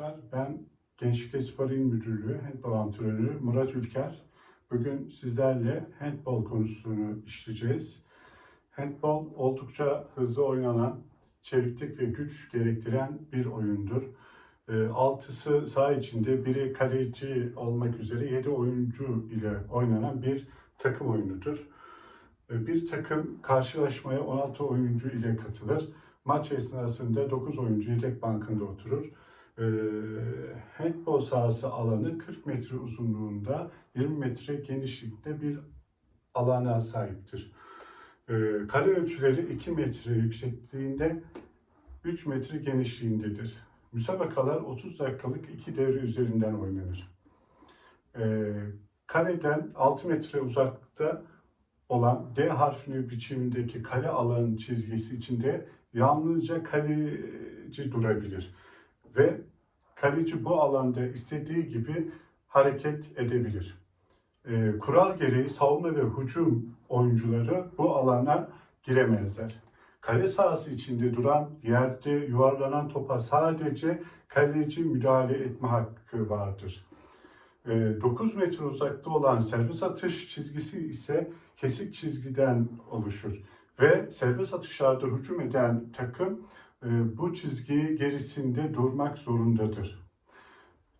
arkadaşlar. Ben Gençlik ve Spor İl Müdürlüğü Handball Antrenörü Murat Ülker. Bugün sizlerle handball konusunu işleyeceğiz. Handball oldukça hızlı oynanan, çeviklik ve güç gerektiren bir oyundur. Ee, Altısı saha içinde, biri kaleci olmak üzere 7 oyuncu ile oynanan bir takım oyunudur. Ee, Bir takım karşılaşmaya 16 oyuncu ile katılır. Maç esnasında 9 oyuncu yedek bankında oturur. Ee, handball sahası alanı 40 metre uzunluğunda, 20 metre genişlikte bir alana sahiptir. Ee, kare ölçüleri 2 metre yüksekliğinde, 3 metre genişliğindedir. Müsabakalar 30 dakikalık iki devre üzerinden oynanır. Ee, kareden 6 metre uzakta olan D harfini biçimindeki kare alanın çizgisi içinde yalnızca kaleci durabilir ve kaleci bu alanda istediği gibi hareket edebilir. Ee, kural gereği savunma ve hücum oyuncuları bu alana giremezler. Kale sahası içinde duran yerde yuvarlanan topa sadece kaleci müdahale etme hakkı vardır. Ee, 9 metre uzakta olan serbest atış çizgisi ise kesik çizgiden oluşur ve serbest atışlarda hücum eden takım e, bu çizgi gerisinde durmak zorundadır.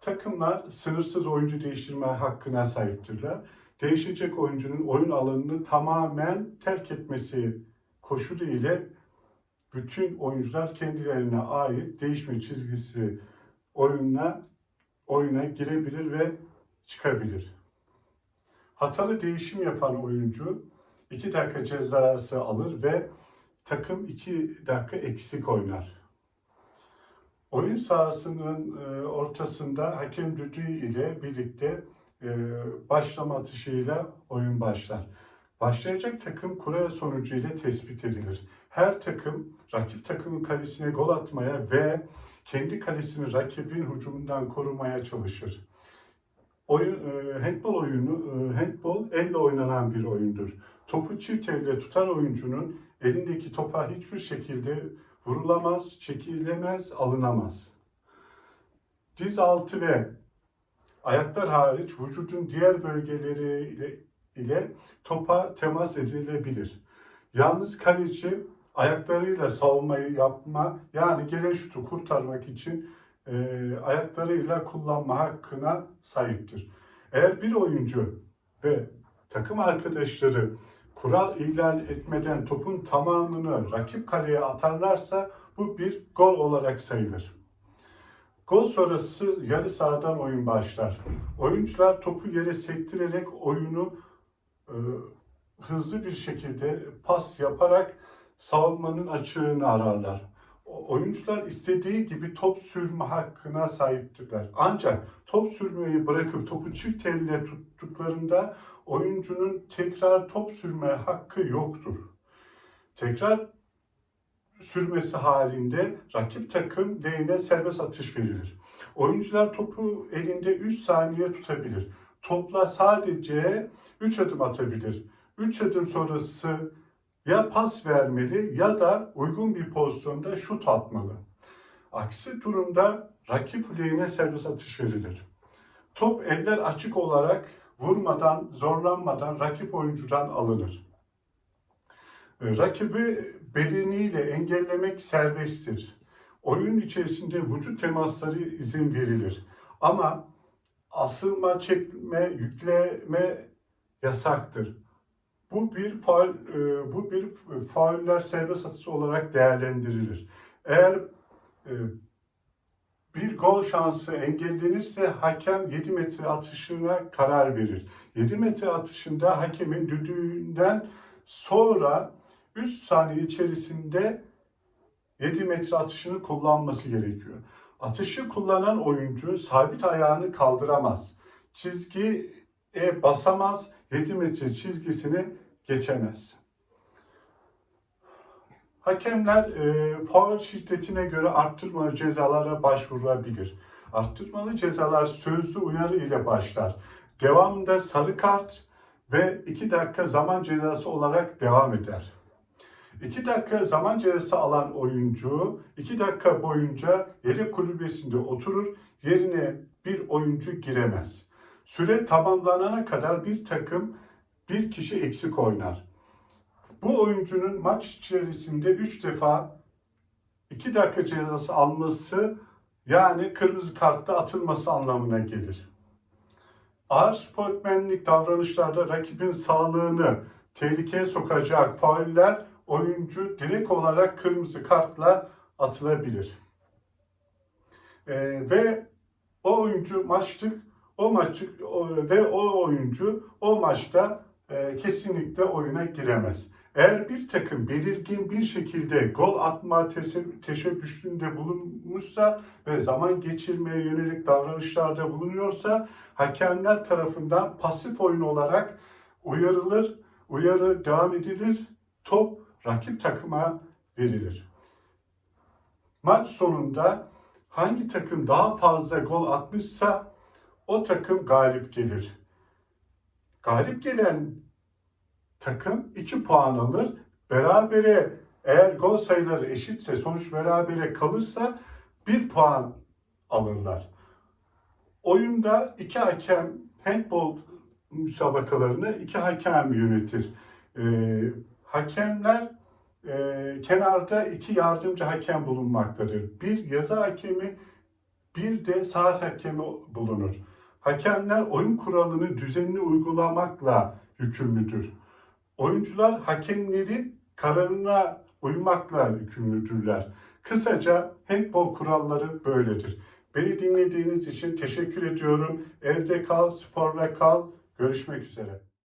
Takımlar sınırsız oyuncu değiştirme hakkına sahiptirler. Değişecek oyuncunun oyun alanını tamamen terk etmesi koşulu ile bütün oyuncular kendilerine ait değişme çizgisi oyuna oyuna girebilir ve çıkabilir. Hatalı değişim yapan oyuncu 2 dakika cezası alır ve takım 2 dakika eksik oynar. Oyun sahasının e, ortasında hakem düdüğü ile birlikte e, başlama atışıyla oyun başlar. Başlayacak takım kura sonucu ile tespit edilir. Her takım rakip takımın kalesine gol atmaya ve kendi kalesini rakibin hücumundan korumaya çalışır. Oyun, e, handball oyunu, e, handball elle oynanan bir oyundur. Topu çift elle tutan oyuncunun elindeki topa hiçbir şekilde vurulamaz, çekilemez, alınamaz. Diz altı ve ayaklar hariç vücudun diğer bölgeleri ile, ile topa temas edilebilir. Yalnız kaleci ayaklarıyla savunmayı yapma yani gelen şutu kurtarmak için e, ayaklarıyla kullanma hakkına sahiptir. Eğer bir oyuncu ve takım arkadaşları kural ihlal etmeden topun tamamını rakip kaleye atarlarsa bu bir gol olarak sayılır. Gol sonrası yarı sahadan oyun başlar. Oyuncular topu yere sektirerek oyunu e, hızlı bir şekilde pas yaparak savunmanın açığını ararlar. Oyuncular istediği gibi top sürme hakkına sahiptirler. Ancak top sürmeyi bırakıp topu çift elle tuttuklarında oyuncunun tekrar top sürme hakkı yoktur. Tekrar sürmesi halinde rakip takım lehine serbest atış verilir. Oyuncular topu elinde 3 saniye tutabilir. Topla sadece 3 adım atabilir. 3 adım sonrası ya pas vermeli ya da uygun bir pozisyonda şut atmalı. Aksi durumda rakip lehine serbest atış verilir. Top eller açık olarak vurmadan, zorlanmadan rakip oyuncudan alınır. E, Rakibi bedeniyle engellemek serbesttir. Oyun içerisinde vücut temasları izin verilir. Ama asılma, çekme, yükleme yasaktır. Bu bir faul, e, bu bir fauller serbest atışı olarak değerlendirilir. Eğer e, bir gol şansı engellenirse hakem 7 metre atışına karar verir. 7 metre atışında hakemin düdüğünden sonra 3 saniye içerisinde 7 metre atışını kullanması gerekiyor. Atışı kullanan oyuncu sabit ayağını kaldıramaz. Çizgiye basamaz, 7 metre çizgisini geçemez. Hakemler e, faul şiddetine göre arttırmalı cezalara başvurabilir. Arttırmalı cezalar sözlü uyarı ile başlar. Devamında sarı kart ve 2 dakika zaman cezası olarak devam eder. 2 dakika zaman cezası alan oyuncu 2 dakika boyunca yedek kulübesinde oturur. Yerine bir oyuncu giremez. Süre tamamlanana kadar bir takım bir kişi eksik oynar. Bu oyuncunun maç içerisinde 3 defa 2 dakika cezası alması yani kırmızı kartta atılması anlamına gelir. Ağır sportmenlik davranışlarda rakibin sağlığını tehlikeye sokacak fauller oyuncu direkt olarak kırmızı kartla atılabilir. Ee, ve o oyuncu maçtık, o maçı o- ve o oyuncu o maçta e, kesinlikle oyuna giremez. Eğer bir takım belirgin bir şekilde gol atma teşebbüsünde bulunmuşsa ve zaman geçirmeye yönelik davranışlarda bulunuyorsa hakemler tarafından pasif oyun olarak uyarılır, uyarı devam edilir, top rakip takıma verilir. Maç sonunda hangi takım daha fazla gol atmışsa o takım galip gelir. Galip gelen takım 2 puan alır. Berabere eğer gol sayıları eşitse sonuç berabere kalırsa 1 puan alırlar. Oyunda iki hakem handball müsabakalarını iki hakem yönetir. Ee, hakemler e, kenarda iki yardımcı hakem bulunmaktadır. Bir yazı hakemi, bir de saat hakemi bulunur. Hakemler oyun kuralını düzenli uygulamakla yükümlüdür. Oyuncular hakemlerin kararına uymakla yükümlüdürler. Kısaca handball kuralları böyledir. Beni dinlediğiniz için teşekkür ediyorum. Evde kal, sporla kal. Görüşmek üzere.